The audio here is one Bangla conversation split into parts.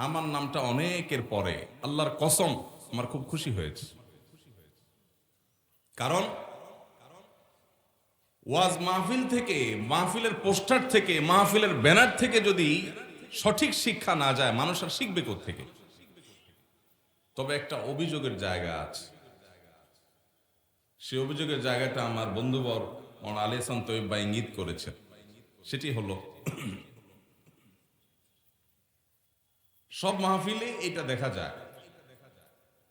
আমার নামটা অনেকের পরে। আল্লাহর কসম, আমার খুব খুশি হয়েছে। কারণ, ওয়াজ মাহফিল থেকে, মাহফিলের পোস্টার থেকে, মাহফিলের ব্যানার থেকে যদি সঠিক শিক্ষা না যায়, মানুষ আর শিখবে থেকে তবে একটা অভিযোগের জায়গা আছে। সে অভিযোগের জায়গাটা আমার বন্ধুবর মন আলিয়াসান তৈব বা ইঙ্গিত করেছেন। সেটি হলো সব মাহফিলে এটা দেখা যায়।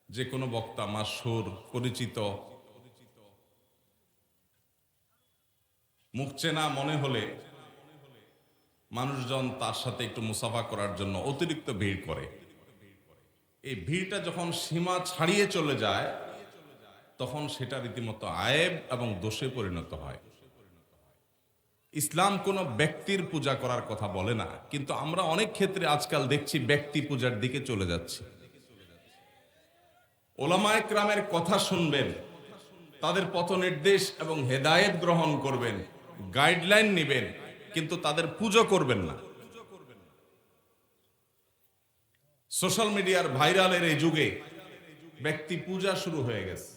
যে কোনো বক্তা মাসুর পরিচিত। মুখ চেনা মনে হলে মানুষজন তার সাথে একটু মুসাফা করার জন্য অতিরিক্ত ভিড় করে। এই ভিড়টা যখন সীমা ছাড়িয়ে চলে যায়, তখন সেটা রীতিমতো আয়েব এবং দোষে পরিণত হয়। ইসলাম কোনো ব্যক্তির পূজা করার কথা বলে না, কিন্তু আমরা অনেক ক্ষেত্রে আজকাল দেখছি ব্যক্তি পূজার দিকে চলে যাচ্ছে। ওলামায় ক্রামের কথা শুনবেন, তাদের পথ নির্দেশ এবং হেদায়েত গ্রহণ করবেন, গাইডলাইন নেবেন, কিন্তু তাদের পুজো করবেন না। সোশ্যাল মিডিয়ার ভাইরালের এই যুগে ব্যক্তি পূজা শুরু হয়ে গেছে।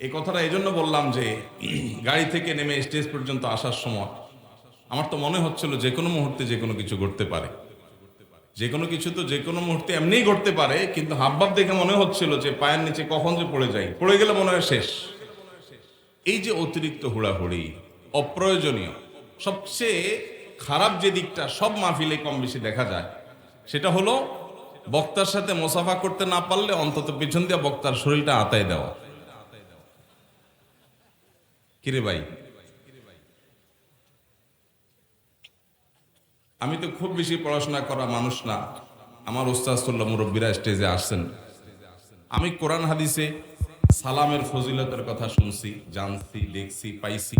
এই কথাটা এই জন্য বললাম যে, গাড়ি থেকে নেমে স্টেজ পর্যন্ত আসার সময় আমার তো মনে হচ্ছিল যে কোনো মুহূর্তে যে কোনো কিছু ঘটতে পারে। যে কোনো কিছু তো যে কোনো মুহূর্তে এমনিই ঘটতে পারে, কিন্তু হাবভাব দেখে মনে হচ্ছিল যে পায়ের নিচে কখন যে পড়ে যাই। পড়ে গেলে মনে হয় শেষ। এই যে অতিরিক্ত হুড়াহুড়ি, অপ্রয়োজনীয়, সবচেয়ে খারাপ যে দিকটা সব মাহফিলে কম বেশি দেখা যায়, সেটা হলো বক্তার সাথে মোসাফা করতে না পারলে অন্তত পিছন দিয়ে বক্তার শরীরটা আতায় দেওয়া। কিরে ভাই? আমি তো খুব বেশি পড়াশোনা করা মানুষ না। আমার ওস্তাদুল্লাহ মুরব্বীরা স্টেজে আসছেন। আমি কোরআন হাদিসে সালামের ফজিলতের কথা শুনছি, জানছি, দেখছি, পাইছি।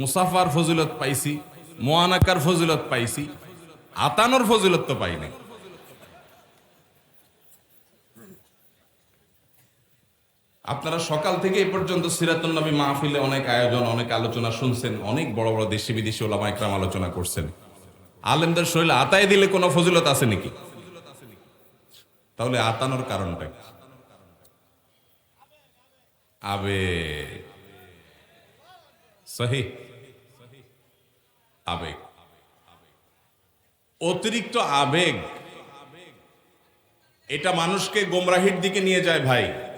মুসাফার ফজিলত পাইছি, মোয়ানাকার ফজিলত পাইছি। আতানোর ফজিলত তো পাই নাই আপনারা সকাল থেকে এ পর্যন্ত সিরাতুল নবী মাহফিলে অনেক আয়োজন, অনেক আলোচনা শুনছেন, অনেক বড় বড় দেশি বিদেশি ওলামা একরাম আলোচনা করছেন। আলেমদের শরীরে আতায় দিলে কোনো ফজিলত আছে নাকি? তাহলে আতানোর কারণটা? আবে। সহি? আবেগ অতিরিক্ত আবেগ। এটা মানুষকে গোমরাহির দিকে নিয়ে যায় ভাই।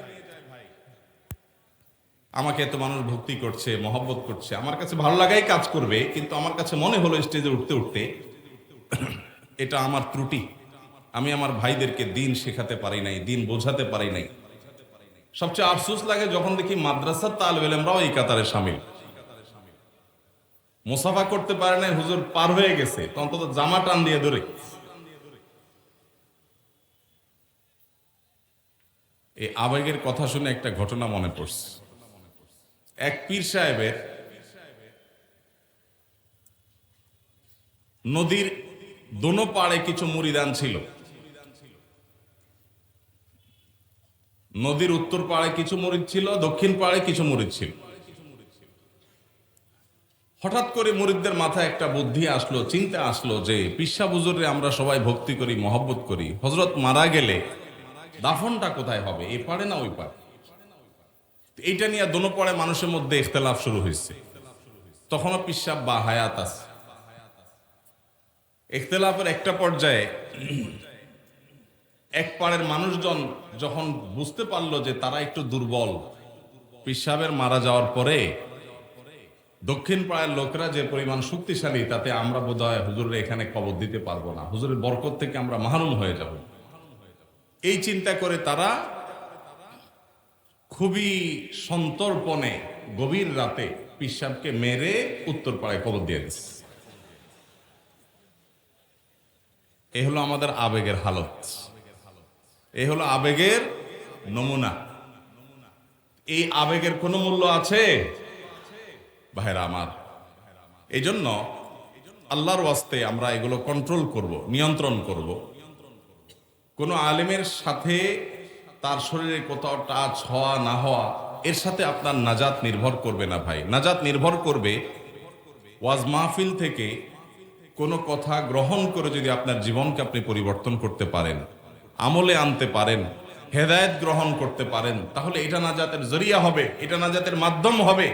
আমাকে এত মানুষ ভক্তি করছে, মহব্বত করছে, আমার কাছে ভালো লাগাই কাজ করবে, কিন্তু আমার কাছে মনে হলো স্টেজে উঠতে উঠতে এটা আমার ত্রুটি। আমি আমার ভাইদেরকে দিন শেখাতে পারি নাই, দিন বোঝাতে পারি নাই। সবচেয়ে আফসোস লাগে যখন দেখি মাদ্রাসার তাল বেলেমরাও এই কাতারে সামিল। মোসাফা করতে পারে নাই, হুজুর পার হয়ে গেছে অন্তত জামা টান দিয়ে ধরে। এই আবেগের কথা শুনে একটা ঘটনা মনে পড়ছে। এক পীর সাহেবের নদীর দোনো পাড়ে কিছু মুড়িদান ছিল। নদীর উত্তর পাড়ে কিছু মরিদ ছিল, দক্ষিণ পাড়ে কিছু মরিদ ছিল। হঠাৎ করে মরিদদের মাথায় একটা বুদ্ধি আসলো, চিন্তা আসলো যে, পিসা বুজুরে আমরা সবাই ভক্তি করি, মহব্বত করি। হজরত মারা গেলে দাফনটা কোথায় হবে? এ পারে না ওই পারে এইটা নিয়ে দোনো পড়ে মানুষের মধ্যে ইখতলাফ শুরু হয়েছে। তখনও পিসাব বা হায়াত আছে। ইখতলাফের একটা পর্যায়ে এক পাড়ের মানুষজন যখন বুঝতে পারল যে তারা একটু দুর্বল পিসাবের মারা যাওয়ার পরে দক্ষিণ পাড়ার লোকরা যে পরিমাণ শক্তিশালী, তাতে আমরা বোধহয় হুজুরের এখানে কবর দিতে পারব না। হুজুরের বরকত থেকে আমরা মাহরুম হয়ে যাব। এই চিন্তা করে তারা খুবই সন্তর্পণে, গভীর রাতে পিসাবকে মেরে উত্তর পাড়ায় কবর দিয়ে দিচ্ছে এ হলো আমাদের আবেগের হালত। এ হলো আবেগের নমুনা। এই আবেগের কোনো মূল্য আছে? ভাইরা আমার এই জন্য আল্লাহর ওয়াস্তে আমরা এগুলো কন্ট্রোল করব, নিয়ন্ত্রণ করব। কোনো আলেমের সাথে তার শরীরে কোথাও টাচ হওয়া, না হওয়া, এর সাথে আপনার নাজাত নির্ভর করবে না ভাই। নাজাত নির্ভর করবে ওয়াজ মাহফিল থেকে কোনো কথা গ্রহণ করে যদি আপনার জীবনকে আপনি পরিবর্তন করতে পারেন, আমলে আনতে পারেন, হেদায়েত গ্রহণ করতে পারেন, তাহলে এটা নাজাতের জরিয়া হবে, এটা নাজাতের মাধ্যম হবে।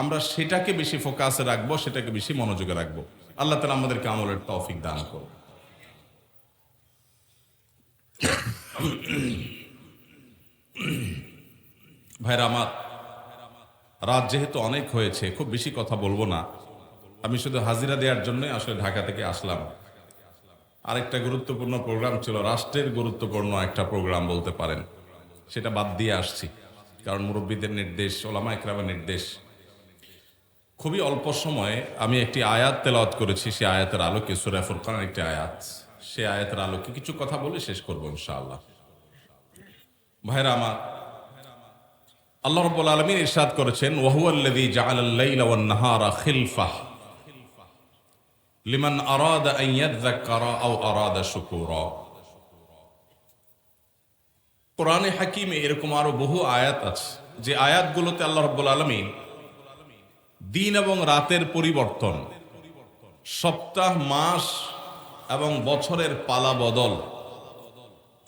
আমরা সেটাকে বেশি ফোকাসে রাখব, সেটাকে বেশি মনোযোগে রাখব। আল্লাহ তালা আমাদেরকে আমলের তৌফিক দান করুন। ভাইরা, আমার রাত যেহেতু অনেক হয়েছে, খুব বেশি কথা বলব না। আমি শুধু হাজিরা দেওয়ার জন্যই আসলে ঢাকা থেকে আসলাম। আরেকটা গুরুত্বপূর্ণ প্রোগ্রাম ছিল, রাষ্ট্রের গুরুত্বপূর্ণ একটা প্রোগ্রাম বলতে পারেন। সেটা বাদ দিয়ে আসছি, কারণ মুরব্বীদের নির্দেশ, ওলামা একরামের নির্দেশ। খুবই অল্প সময়ে আমি একটি আয়াত তেলাওয়াত করেছি সে আয়াতের আলোকে সুরা ফুরকানের একটি আয়াত। সে আয়াতের আলোকে কিছু কথা বলে শেষ করব ইনশাআল্লাহ। ভাইরা আমার, আল্লাহ রব্বুল আলমিন ইরশাদ করেছেন ওয়াহুয়াল্লাযী জাআলাল লাইলা ওয়ান নাহারা খিলফাহ। লিমান আরাদা আন ইয়াযাক্কারা আও আরাদা শুকুরা। কোরআনে হাকিমে এরকম আরও বহু আয়াত আছে, যে আয়াতগুলোতে আল্লাহ রব্বুল আলমিন দিন এবং রাতের পরিবর্তন, সপ্তাহ, মাস এবং বছরের পালা বদল।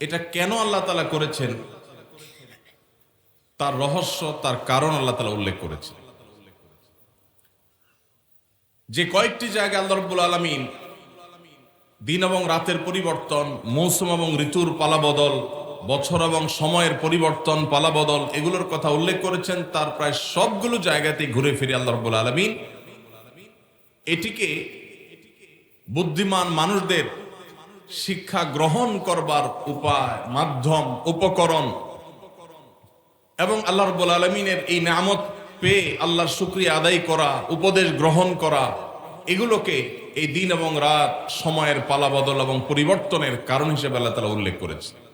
এটা কেন আল্লাহ তালা করেছেন? তার রহস্য, তার কারণ আল্লাহ তালা উল্লেখ করেছে যে কয়েকটি জায়গায় আল্লাহ রব্বুল আলমিন দিন এবং রাতের পরিবর্তন, মৌসুম এবং ঋতুর পালা বদল, বছর এবং সময়ের পরিবর্তন, পালা বদল, এগুলোর কথা উল্লেখ করেছেন। তার প্রায় সবগুলো জায়গাতে ঘুরে ফিরে আল্লাহ রব্বুল আলমিন। এটিকে বুদ্ধিমান মানুষদের শিক্ষা গ্রহণ করবার উপায়, মাধ্যম, উপকরণ। এবং আল্লাহ রব্বুল আলমিনের এই নামত পেয়ে আল্লাহর শুক্রিয়া আদায় করা, উপদেশ গ্রহণ করা, এগুলোকে এই দিন এবং রাত সময়ের পালাবদল এবং পরিবর্তনের কারণ হিসেবে আল্লাহ তালা উল্লেখ করেছে